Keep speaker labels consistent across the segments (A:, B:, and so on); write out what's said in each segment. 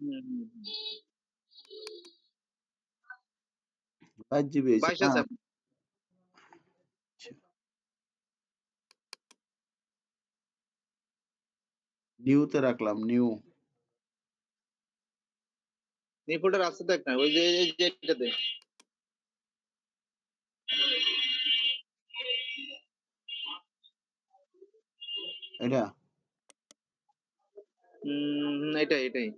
A: হুম, হুম, হুম।
B: বাইশ জিবি হয়েছে
A: 22
B: না
A: আছে।
B: নিউতে রাখলাম নিউ
A: নিপুটার আছে দেখ না ওই যে এই যে এটাতে
B: এটা
A: হুম এটাই এটাই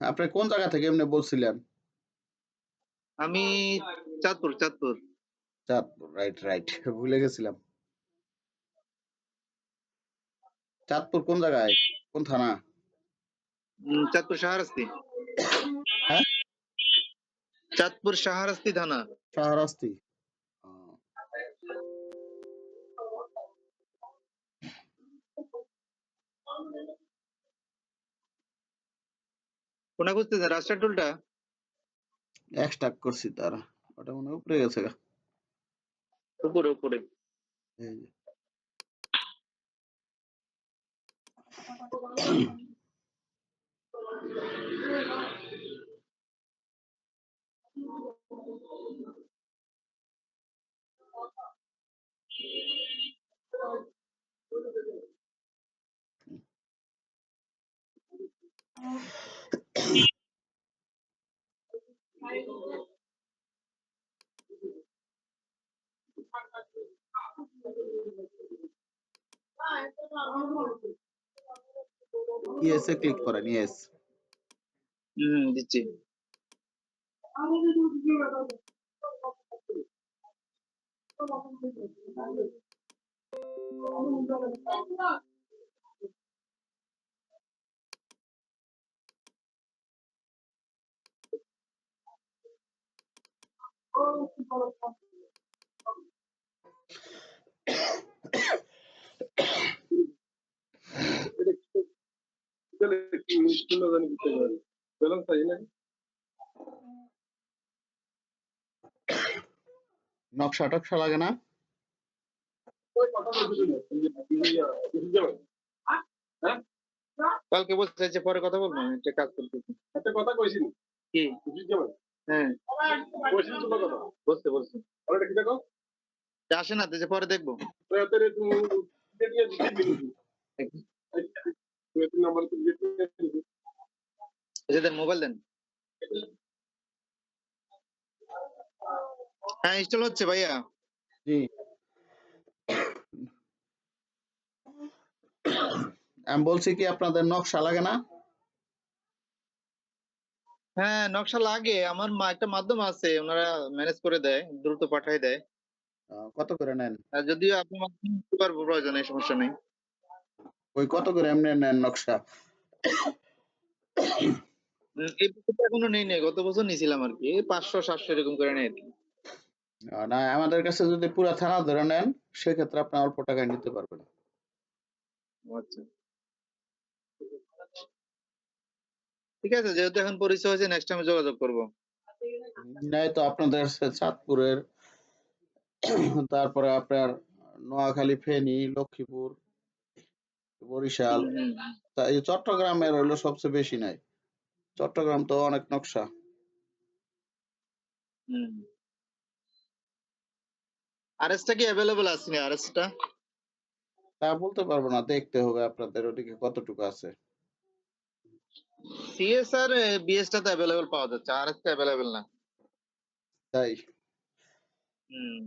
B: আপনি কোন জায়গা থেকে এমনি বলছিলেন?
A: আমি চাঁদপুর চাঁদপুর।
B: চাঁদপুর রাইট রাইট ভুলে গেছিলাম। চাঁদপুর কোন জায়গায়? কোন থানা?
A: চাঁদপুর শাহরাস্তি।
B: হ্যাঁ?
A: চাঁদপুর শাহরাস্তি থানা।
B: শাহরাস্তি।
A: কোনা খুঁজতেছেন রাস্তার টুলটা
B: এক্সট্রাক করছি তার ওটা মনে উপরে গেছে গা।
A: উপরে উপরে
B: এই যে। ইয়েসে ক্লিক করেন ইয়েস
A: হুম দিচ্ছি
B: নকশা টকশা লাগে না?
A: কালকে বলতে চাইছে পরে কথা বলব একটা কাজ করতেছি।
C: একটা কথা কইছি
A: কি? হ্যাঁ। বলছি আসে না যে পরে দেখব।
C: দিবি
A: আচ্ছা দেন মোবাইল দেন। হ্যাঁ ইনস্টল হচ্ছে ভাইয়া।
B: জি। আমি বলছি কি আপনাদের নকশা লাগে না?
A: হ্যাঁ নকশা লাগে। আমার মা একটা মাধ্যম আছে ওনারা ম্যানেজ করে দেয় দ্রুত পাঠাই দেয়।
B: আহ, কত করে নেন?
A: আর যদিও আপনি মাধ্যম দিতে পারব প্রয়োজন নেই সমস্যা নেই।
B: ওই কত করে এমনি নেন নকশা?
A: উম, এই বছর এখনও নেই নাই গত বছর নিয়েছিলাম আর কি পাঁচশো সাতশো এরকম করে নেয় আর কি।
B: আহ, না আমাদের কাছে যদি পুরা থানা ধরে নেন সেক্ষেত্রে আপনি অল্প টাকায় নিতে পারবেন।
A: আচ্ছা। ঠিক আছে? যেহেতু এখন পরিচয় হয়েছে নেক্সট টাইম যোগাযোগ করব।
B: নাই তো আপনাদের চাঁদপুরের তারপরে আপনার নোয়াখালী ফেনী লক্ষ্মীপুর বরিশাল তা এই চট্টগ্রামের হইল সবচেয়ে বেশি নাই। চট্টগ্রাম তো অনেক নকশা।
A: আরএসটা কি অ্যাভেলেবল আছে আরএসটা?
B: তা বলতে পারব না দেখতে হবে আপনাদের ওদিকে কতটুকু আছে।
A: সিএস আর বিএসটা তো অ্যাভেলেবল পাওয়া যাচ্ছে আরএসটা অ্যাভেলেবল না।
B: তাই?
A: হুম।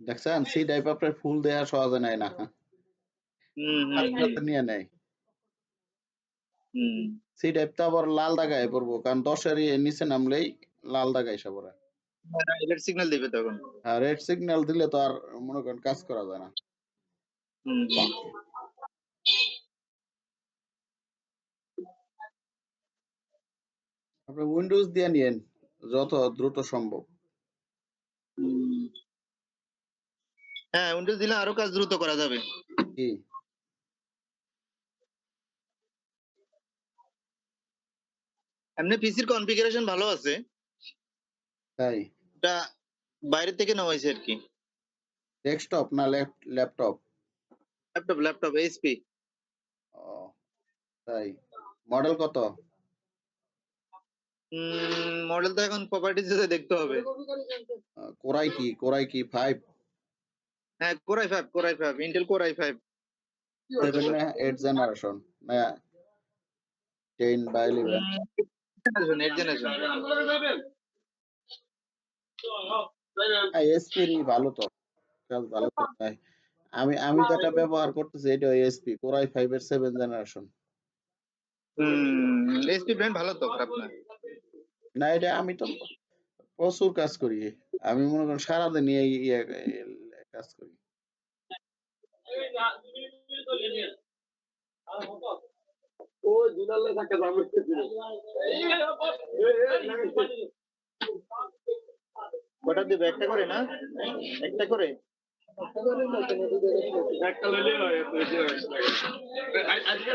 B: দেখছেন? সি টাইপ আপনার ফুল দেয়া সহজে নেয় না। নিয়ে নেয়।
A: হুম।
B: সি টাইপ আবার লাল দাগায় পড়ব কারণ দশের ইয়ে নিচে নামলেই লাল দাগায় সে পড়ে
A: রেড সিগন্যাল দিবে তখন।
B: আর রেড সিগন্যাল দিলে তো আর মনে করেন কাজ করা যায় না। আপনি উইন্ডোজ দিয়ে নিয়েন যত দ্রুত সম্ভব।
A: হ্যাঁ উইন্ডোজ দিলে আরও কাজ দ্রুত করা যাবে।
B: কি?
A: এমনি পিসির কনফিগারেশন ভালো আছে।
B: তাই?
A: এটা বাইরে থেকে নেওয়া হয়েছে আর কি।
B: ডেস্কটপ না ল্যাপটপ
A: ল্যাপটপ ল্যাপটপ এইচপি
B: ও তাই। মডেল কত?
A: মডেল তো এখন প্রপার্টিজ দেখতে হবে।
B: কোরাই কি? কোরাই কি? ফাইভ
A: হ্যাঁ core i five core i five Intel core i five
B: seven না এইট জেনারেশন না টেন বা eleven
A: generation eight generation.
B: SP ভালো তো। কাজ ভালো তো আমি আমি যেটা ব্যবহার করতেছি এটা এসপি কোরাই ফাইভ এর সেভেন জেনারেশন
A: হুম এইচপি ব্র্যান্ড ভালো তো খারাপ না।
B: না এটা আমি তো প্রচুর কাজ করি। আমি মনে করেন সারাদিন ইয়ে কাজ করি।
C: ও দিনালে থাকে দাম
A: কটা দিবে একটা করে না একটা করে
C: একটা হলে হয় আজকে